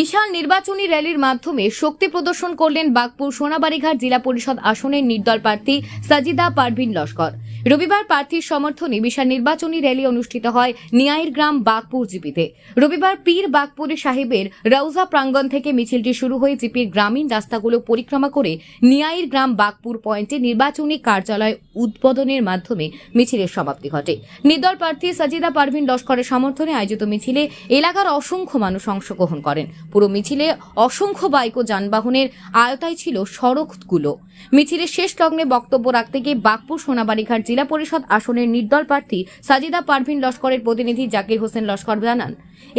বিশাল নির্বাচনী র্যালির মাধ্যমে শক্তি প্রদর্শন করলেন বাগপুর সোনাবাড়িঘাট জেলা পরিষদ আসনের নির্দল প্রার্থী সাজিদা পারভিন লস্কর। রবিবার প্রার্থীর সমর্থনে বিশাল নির্বাচনী র্যালি অনুষ্ঠিত হয় নিয়াইর গ্রাম বাগপুর জিপিতে। রবিবার পীর বাগপুর সাহেবের রৌজা প্রাঙ্গণ থেকে মিছিলটি শুরু হয়ে জিপির গ্রামীণ রাস্তাগুলো পরিক্রমা করে নিয়াইর গ্রাম বাগপুর পয়েন্টে নির্বাচনী কার্যালয় উদ্বোধনের মাধ্যমে মিছিলের সমাপ্তি ঘটে। নির্দল প্রার্থী সাজিদা পারভিন লস্করের সমর্থনে আয়োজিত মিছিলে এলাকার অসংখ্য মানুষ অংশগ্রহণ করেন। পুরো মিছিলে অসংখ্য বাইক ও যানবাহনের আয়তায় ছিল সড়কগুলো। মিছিলের শেষ লগ্নে বক্তব্য রাখতে গিয়ে বাগপুর সোনাবাড়িঘাট জেলা পরিষদ আসনের নির্দল প্রার্থী সাজিদা পারভিন লস্করের প্রতিনিধি জাকির হোসেন লস্কর জানান,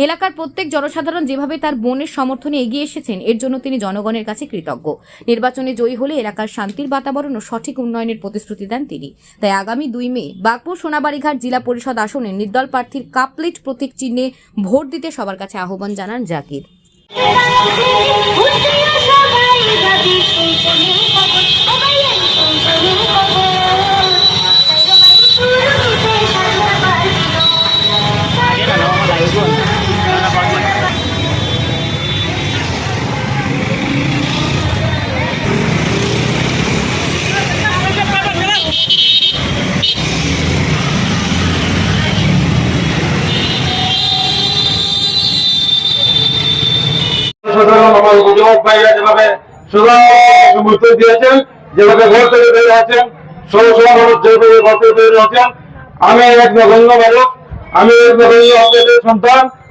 এলাকার প্রত্যেক জনসাধারণ যেভাবে তার বোনের সমর্থনে এগিয়ে এসেছেন, এর জন্য তিনি জনগণের কাছে কৃতজ্ঞ। নির্বাচনে জয়ী হলে এলাকার শান্তির বাতাবরণ ও সঠিক উন্নয়নের প্রতিশ্রুতি দেন তিনি। তাই আগামী দুই মে বাগপুর সোনাবাড়িঘাট জেলা পরিষদ আসনে নির্দল প্রার্থীর কাপলেট প্রতীক চিহ্নে ভোট দিতে সবার কাছে আহ্বান জানান জাকির।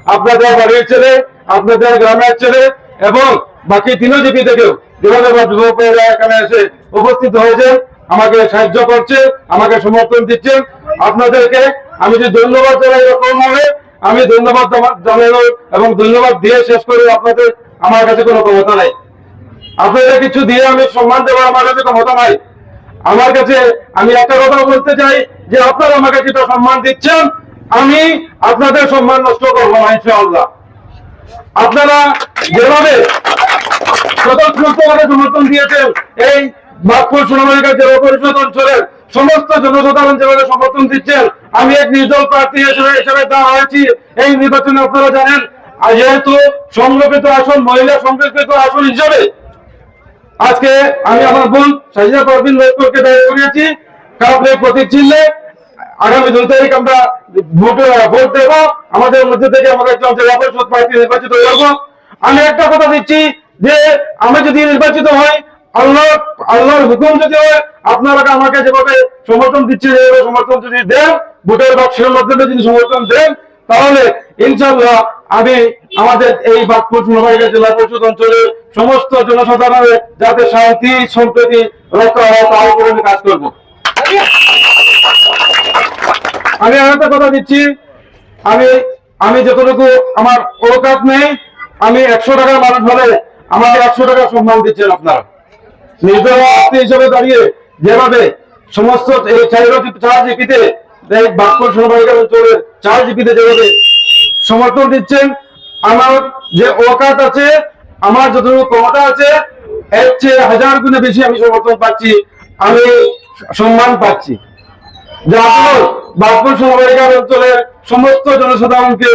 আপনাদের ছেলে, আপনাদের গ্রামের ছেলে এবং বাকি থেকেও যেভাবে যুবক ভাইরা এখানে এসে উপস্থিত হয়েছেন, আমাকে সাহায্য করছে আমাকে সমর্থন দিচ্ছেন। আপনাদেরকে আমি যে ধন্যবাদ জানাই এরকম হবে আমি ধন্যবাদ জানা- জানানো এবং ধন্যবাদ দিয়ে শেষ করে আপনাদের আমার কাছে কোনো ক্ষমতা নাই। আপনাদের কিছু দিয়ে আমি সম্মান দেওয়ার আমার কাছে ক্ষমতা নাই। আমার কাছে আমি একটা কথা বলতে চাই যে আপনারা আমাকে যেটা সম্মান দিচ্ছেন, আমি আপনাদের সম্মান নষ্ট করব না আপনারা যেভাবে স্বতঃস্ফূর্তভাবে সমর্থন দিয়েছেন, এই বাগপুর সোনামালিকা জেলা পরিষদ অঞ্চলের সমস্ত জনসাধারণ যেভাবে সমর্থন দিচ্ছেন, আমি এক নির্দল প্রার্থী হিসেবে হিসেবে দেওয়া হয়েছি এই নির্বাচনে আপনারা জানেন আর যেহেতু সংরক্ষিত আসন, মহিলা সংরক্ষিত আসন হিসাবে আজকে আমি আমার বোন পারভিন দায়ী করিয়েছি। প্রতীক চিহ্নে আগামী তারিখ আমরা ভোটে দেবো। আমাদের মধ্যে থেকে আমাদের একজন প্রার্থী নির্বাচিত আমি একটা কথা দিচ্ছি যে, আমি যদি নির্বাচিত হই আল্লাহ আল্লাহর হুকুম যদি হয়, আপনারা আমাকে যেভাবে সমর্থন দিচ্ছে সমর্থন যদি দেন, ভোটের বাক্সের মাধ্যমে যদি সমর্থন দেন, তাহলে ইনশাল্লাহ আমি আমাদের এই বাগপুর সোনাবাড়িয়া জেলা পরিষদ অঞ্চলের সমস্ত জনসাধারণের যাতে শান্তি, সম্প্রীতি রক্ষা হয়, তার উপরে আমি কাজ করব। আমি একটা কথা দিচ্ছি। আমি আমি যতটুকু আমার ওকাত নেই, আমি একশো টাকার মানুষ হলে আমাকে একশো টাকা সম্মান দিচ্ছেন আপনারা। নির্দলীয় হিসেবে দাঁড়িয়ে যেভাবে সমস্ত এই চার জিপিতে বাক্য সোনাবাড়িকা অঞ্চলের চার জিপিতে যেভাবে সমর্থন দিচ্ছেন। আমার যে ওকাত আছে, আমার যতটুকু ক্ষমতা আছে, এর চেয়ে হাজার গুণে বেশি আমি সমর্থন পাচ্ছি, আমি সম্মান পাচ্ছি। সমস্ত জনসাধারণকে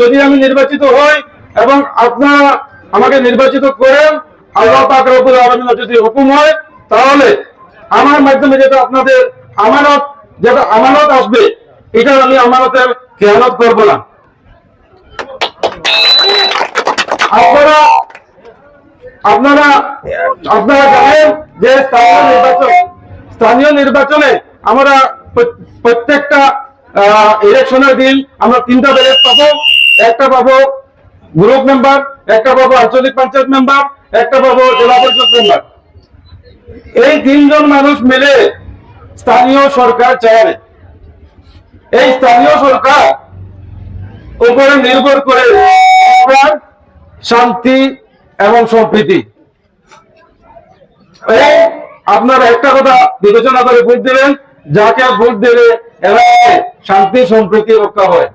যদি আমি নির্বাচিত হই এবং আপনারা আমাকে নির্বাচিত করেন, আল্লাহ যদি হুকুম হয়, তাহলে আমার মাধ্যমে যেটা আপনাদের আমানত, যেটা আমানত আসবে, এটা আমি আমানতের খেয়ানত করব না। আপনারা আপনারা আপনারা জানেন যে স্থানীয় নির্বাচন, স্থানীয় নির্বাচনে আমরা প্রত্যেকটা ইলেকশনের দিন আমরা তিনটা ব্যালেট পাবো। একটা পাবো গ্রুপ মেম্বার, একটা পাবো আঞ্চলিক পঞ্চায়েত মেম্বার, একটা পাবো জেলা পরিষদ মেম্বার। এই তিনজন মানুষ মিলে স্থানীয় সরকার চায় এই স্থানীয় সরকার উপরে নির্ভর করে শান্তি এবং সম্প্রীতি। আপনারা একটা কথা বিবেচনা করে ভোট দেবেন, যাকে ভোট দেবে এলাকায় শান্তি, সম্প্রীতি রক্ষা হয়।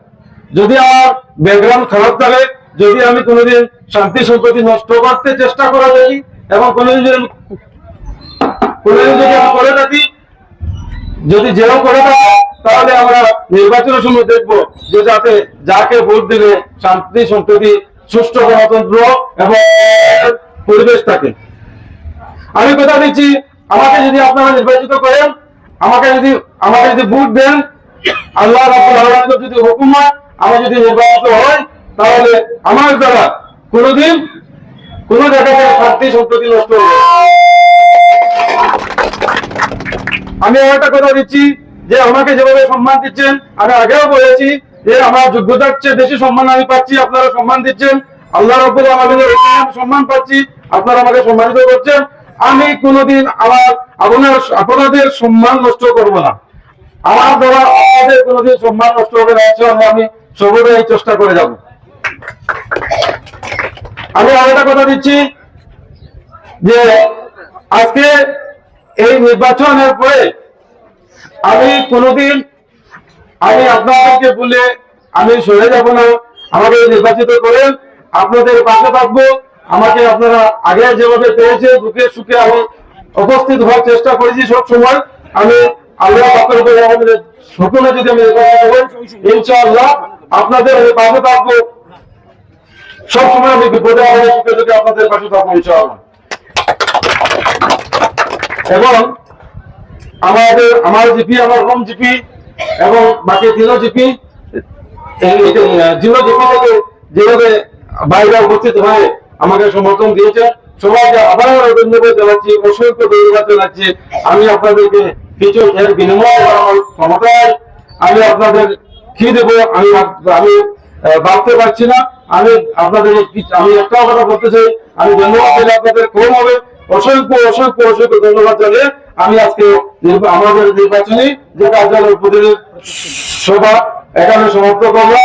যদি আমার ব্যাকগ্রাউন্ড খারাপ থাকে, যদি আমি কোনোদিন শান্তি, সম্প্রীতি নষ্ট করতে চেষ্টা করা যায় এবং কোনোদিন কোনোদিন যদি আমি করে থাকি যদি যেও করে থাকে, তাহলে আমরা নির্বাচনের সময় দেখব যে যাতে যাকে ভোট দিলে শান্তি, সম্প্রীতি, সুষ্ঠু গণতন্ত্র এবং পরিবেশ থাকে। আমি কথা দিচ্ছি, আমাকে যদি আপনারা নির্বাচিত করেন, আমাকে যদি আমাকে যদি ভোট দেন, আল্লাহ যদি হুকুম হয়, আমি যদি নির্বাচিত হই, তাহলে আমার দ্বারা কোনোদিন কোন জায়গাতে শান্তি, সম্প্রতি নষ্ট হবে আমি একটা কথা দিচ্ছি যে আমাকে যেভাবে সম্মান দিচ্ছেন, আমি আগেও বলেছি যে আমার যোগ্যতার চেয়ে বেশি সম্মান আমি পাচ্ছি, আপনারা সম্মান দিচ্ছেন। আল্লাহ রব্বুল আলামিনের হুকুমে আমি সম্মান পাচ্ছি, আপনারা আমাকে সম্মানিত করছেন। আমি কোনোদিন আমার আপনার আপনাদের সম্মান নষ্ট করব না। আমার দ্বারা আপনাদের কোনোদিন সম্মান নষ্ট হবে না আমি সর্বদাই এই চেষ্টা করে যাব। আমি আর একটা কথা দিচ্ছি যে আজকে এই নির্বাচনের পরে আমি কোনোদিন আমি আপনাদেরকে বলে আমি সরে যাব না। আমাকে নির্বাচিত করেন, আপনাদের পাশে থাকব। আমাকে আপনারা আগে যেভাবে পেয়েছে দুঃখে সুখে আমি উপস্থিত হওয়ার চেষ্টা করেছি সব সময়। আমি আল্লাহ আমাদের হুকুমে যদি আমি ইনশাআল্লাহ আপনাদের আমি পাশে থাকব। সব সময় আমি বিপদে আমাদের সুখে সুখে আপনাদের পাশে থাকব, ইনশাআল্লাহ। এবং আমাদের, আমার জিপি, আমার হোম জিপি এবং বাকি তিনও জিপি জিরো জিপি থেকে যেভাবে বাইরে উপস্থিত হয়ে আমাকে সমর্থন দিয়েছে সবাইকে আবার ধন্যবাদ জানাচ্ছি, অসংখ্য ধন্যবাদ জানাচ্ছি। আমি আপনাদেরকে কিছু এর বিনিময় ক্ষমতায়, আমি আপনাদের কি দেবো, আমি আমি ভাবতে পারছি না। আমি আপনাদের আমি একটা কথা বলতে চাই, আমি ধন্যবাদ আপনাদের কম হবে। অসংখ্য অসংখ্য অসংখ্য ধন্যবাদ জানিয়ে আমি আজকে আমাদের নির্বাচনী যে কার্যালয় প্রতিনিধি সভা, এখানে সমাপ্ত করলাম